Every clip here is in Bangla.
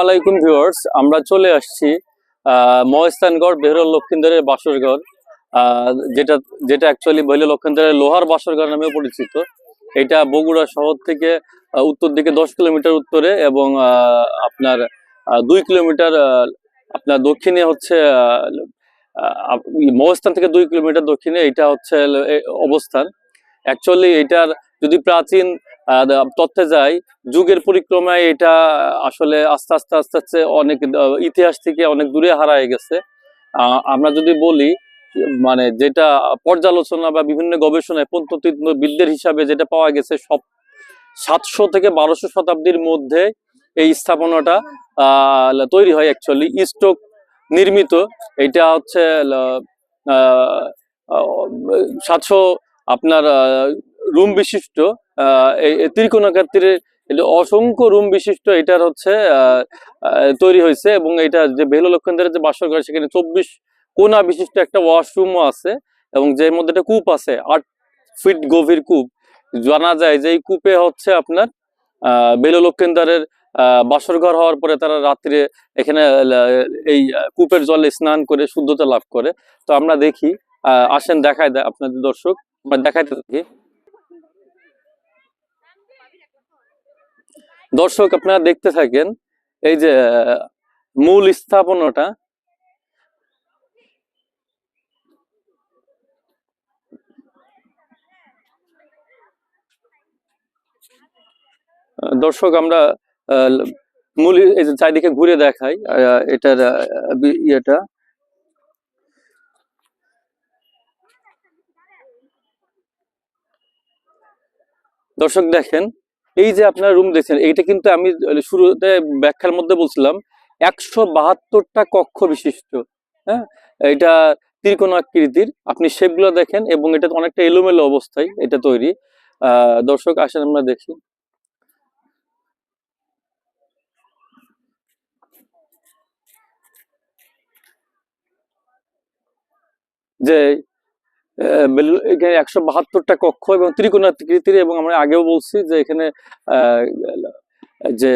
আলাইকুম ভিউয়ার্স আমরা চলে আসছি মহস্তানগড় বেহরুল লক্ষিন্দরের আহ, যেটা যেটা অ্যাকচুয়ালি বহিল লক্ষিন্দরের লোহার বাসরঘর নামে পরিচিত। এটা বগুড়া শহর থেকে উত্তর দিকে দশ কিলোমিটার উত্তরে এবং আপনার দুই কিলোমিটার আপনার দক্ষিণে হচ্ছে মহস্থান থেকে দুই কিলোমিটার দক্ষিণে এটা হচ্ছে অবস্থান। অ্যাকচুয়ালি এটার যদি প্রাচীন তথ্যে যাই যুগের পরিক্রমায় এটা আসলে আস্তে আস্তে আস্তে আস্তে অনেক ইতিহাস থেকে অনেক দূরে হারায় গেছে। আমরা যদি বলি মানে যেটা পর্যালোচনা বা বিভিন্ন গবেষণায় বিদ্যের হিসাবে যেটা পাওয়া গেছে, সব সাতশো থেকে বারোশো শতাব্দীর মধ্যে এই স্থাপনাটা তৈরি হয় অ্যাকচুয়ালি স্টোক নির্মিত। এটা হচ্ছে সাতশো আপনার রুম বিশিষ্ট ত্রিকোণাকার অসংখ্য রুম বিশিষ্ট, এটার হচ্ছে তৈরি হয়েছে এবং এটা যে বেহুল লক্ষণদের যে বাসর ঘর, সেখানে চব্বিশ কোনা বিশিষ্ট একটা ওয়াশরুমও আছে এবং যে মধ্যে একটা কূপ আছে, আট ফিট গভীর কূপ। জানা যায় যে এই কূপে হচ্ছে আপনার বেলু লক্ষিন্দারের আহ, বাসর ঘর হওয়ার পরে তারা রাত্রে এখানে এই কূপের জলে স্নান করে শুদ্ধতা লাভ করে। তো আমরা দেখি আসেন দেখায় দেয় আপনাদের দর্শক, আমরা দেখাইতে থাকি। দর্শক, আপনারা দেখতে থাকেন এই যে মূল স্থাপনাটা। দর্শক, আমরা মূল এই যে চারিদিকে ঘুরে দেখাই এটার ইয়েটা। দর্শক, দেখেন এই যে আপনার রুম দেখছেন, এইটা কিন্তু আমি শুরুতে ব্যাখ্যার মধ্যে বলছিলাম, একশো বাহাত্তরটা কক্ষ বিশিষ্ট হ্যাঁ? এটা ত্রিকোণ আকৃতির, আপনি শেপগুলো দেখেন এবং এটা অনেকটা এলোমেলো অবস্থায় এটা তৈরি। দর্শক, আসেন আমরা দেখি। যে এখানে একশো বাহাত্তরটা কক্ষ এবং ত্রিকোণাকৃতির, এবং আমরা আগেও বলছি যে এখানে যে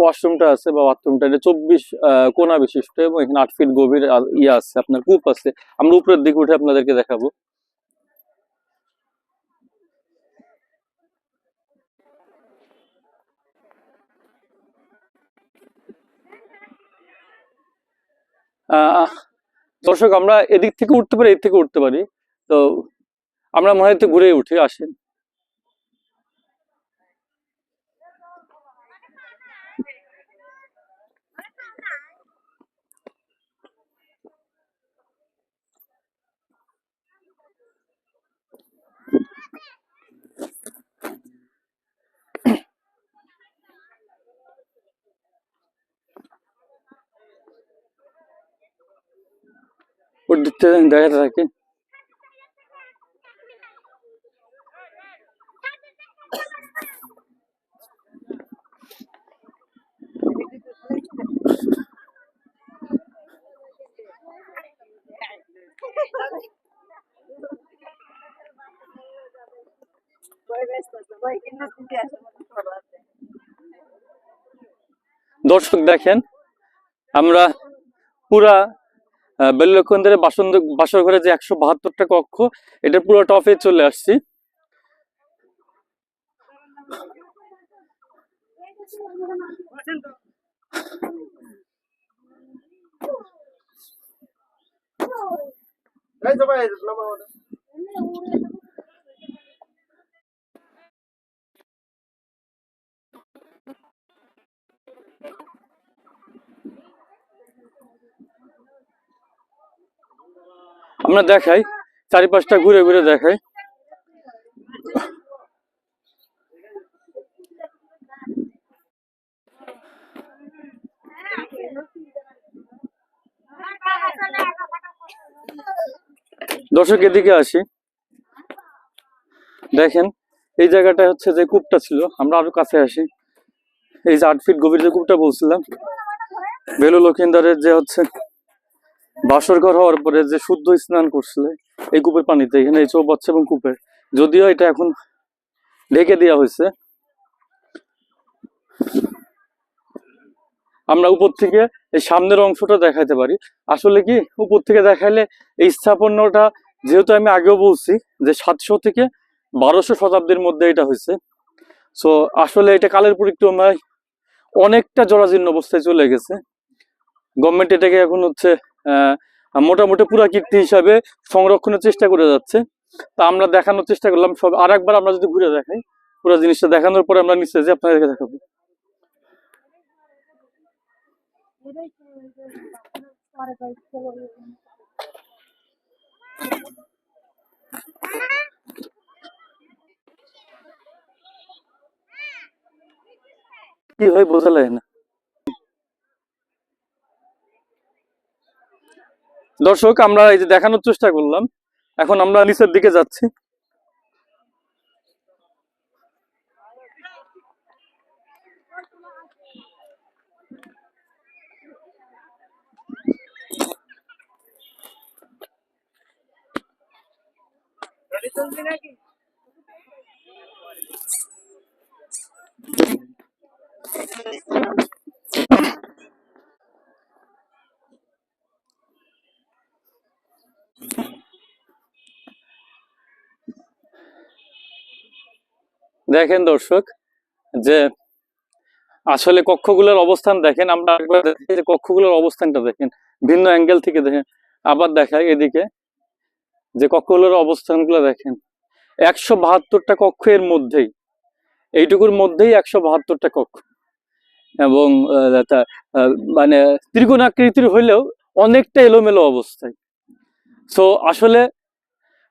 ওয়াশরুমটা আছে বা বাথরুমটা, এটা চব্বিশ কোনা বিশিষ্ট এবং এখানে আট ফিট গভীর ইয়ে আছে, আপনার কূপ আছে। আমরা উপরের দিকে উঠে আপনাদেরকে দেখাবো। দর্শক, আমরা এদিক থেকে উঠতে পারি, এদিক থেকে উঠতে পারি। তো আমরা মনে হয় ঘুরে উঠি আসেন। দিক থেকে। দর্শক দেখেন, আমরা পুরা বেল্লক্ষন্দের বাসন বাসর ঘরে যে একশো বাহাত্তরটা কক্ষ, এটা পুরো টপে চলে আসছি। আমরা দেখাই চারিপাশটা ঘুরে ঘুরে দেখাই। দর্শক, এদিকে আসি। দেখেন, এই জায়গাটা হচ্ছে যে কূপটা ছিল, আমরা আরও কাছে আসি। এই যে আট ফিট গভীর যে কূপটা বলছিলাম বেলু লক্ষিন্দারের যে হচ্ছে বাসর ঘর হওয়ার পরে যে শুদ্ধ স্নান করছিল, এই কূপের পানিতে, এখানে এই চৌবাচ্চা এবং কূপের যদিও এটা এখন ঢেকে দেওয়া হয়েছে আমরা উপর থেকে এই সামনের অংশটা দেখাতে পারি। আসলে কি, উপর থেকে দেখাইলে এই স্থাপন্যটা যেহেতু আমি আগেও বলছি যে সাতশো থেকে বারোশো শতাব্দীর মধ্যে এটা হয়েছে। সো আসলে এটা কালের পরিক্রমায় অনেকটা জরাজীর্ণ অবস্থায় চলে গেছে। গভর্নমেন্ট এটাকে এখন হচ্ছে মোটামুটি পুরাকীর্তি হিসাবে সংরক্ষণের চেষ্টা করে যাচ্ছে। তা আমরা দেখানোর চেষ্টা করলাম। সব আর একবার আমরা যদি ঘুরে দেখাই, পুরো জিনিসটা দেখানোর পরে আমরা নিচে যে আপনাদেরকে দেখাবো। কি হয় বোঝা না? দর্শক, আমরা এই যে দেখানোর চেষ্টা করলাম। এখন আমরা নিচের দিকে যাচ্ছি। দেখেন দর্শক, যে আসলে কক্ষগুলোর অবস্থান দেখেন, আমরা কক্ষগুলোর অবস্থানটা দেখেন, ভিন্ন অ্যাঙ্গেল থেকে দেখেন, আবার দেখায় এদিকে। যে কক্ষগুলোর অবস্থানগুলো দেখেন, একশো বাহাত্তরটা কক্ষ এর মধ্যেই, এইটুকুর মধ্যেই একশো বাহাত্তরটা কক্ষ। এবং মানে ত্রিকোণাকৃতির হইলেও অনেকটা এলোমেলো অবস্থায়। সো আসলে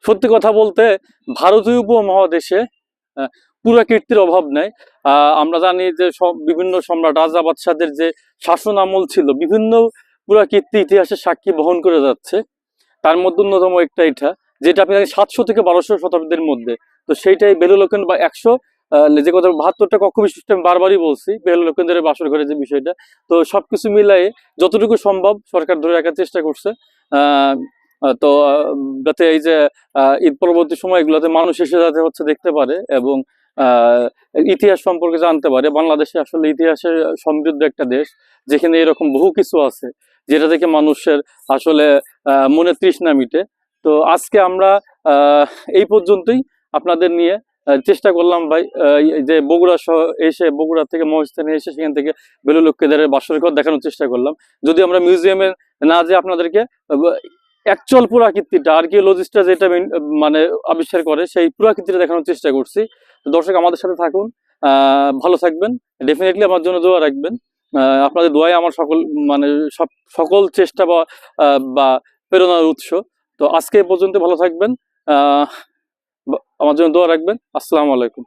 সত্যি কথা বলতে ভারতীয় উপমহাদেশে পুরাকীর্তির অভাব নাই। আমরা জানি যে সব বিভিন্ন সম্রাট, রাজা বাদশাদের যে শাসন আমল ছিল, বিভিন্ন পুরাকীর্তি ইতিহাসের সাক্ষী বহন করে যাচ্ছে। তার মধ্যে অন্যতম একটা এটা, যেটা আপনি সাতশো থেকে বারোশো শতাব্দীর মধ্যে। তো সেইটাই বেলুলোকেন বা একশো যে কথা বাহাত্তরটা কক্ষ বিশিষ্ট আমি বারবারই বলছি বেলুলোকেন্দ্রের বাসর ঘরের যে বিষয়টা। তো সবকিছু মিলাই যতটুকু সম্ভব সরকার ধরে রাখার চেষ্টা করছে। তো যাতে এই যে ঈদ পরবর্তী সময়গুলোতে মানুষ এসে যাতে হচ্ছে দেখতে পারে এবং ইতিহাস সম্পর্কে জানতে পারে। বাংলাদেশে আসলে ইতিহাসের সমৃদ্ধ একটা দেশ, যেখানে এরকম বহু কিছু আছে। যেটা থেকে মানুষের আসলে মনে তৃষ্ণা মিটে। তো আজকে আমরা এই পর্যন্তই আপনাদের নিয়ে চেষ্টা করলাম ভাই যে বগুড়া শহর এসে, বগুড়া থেকে মহিস্থানে এসে সেখান থেকে বেলুলক্ষেদারের বাসর ঘর দেখানোর চেষ্টা করলাম। যদি আমরা মিউজিয়ামে না যে আপনাদেরকে অ্যাকচুয়াল পুরাকীর্তিটা আর্কিওলজিস্টরা যেটা মানে আবিষ্কার করে, সেই পুরাকীর্তিটা দেখানোর চেষ্টা করছি। দর্শক আমাদের সাথে থাকুন ভালো থাকবেন। ডেফিনেটলি আমার জন্য দোয়া রাখবেন। আপনাদের দোয়াই আমার সকল মানে সব, সকল চেষ্টা বা বা প্রেরণার উৎস। তো আজকে পর্যন্ত ভালো থাকবেন। আমার জন্য দোয়া রাখবেন। আসসালামু আলাইকুম।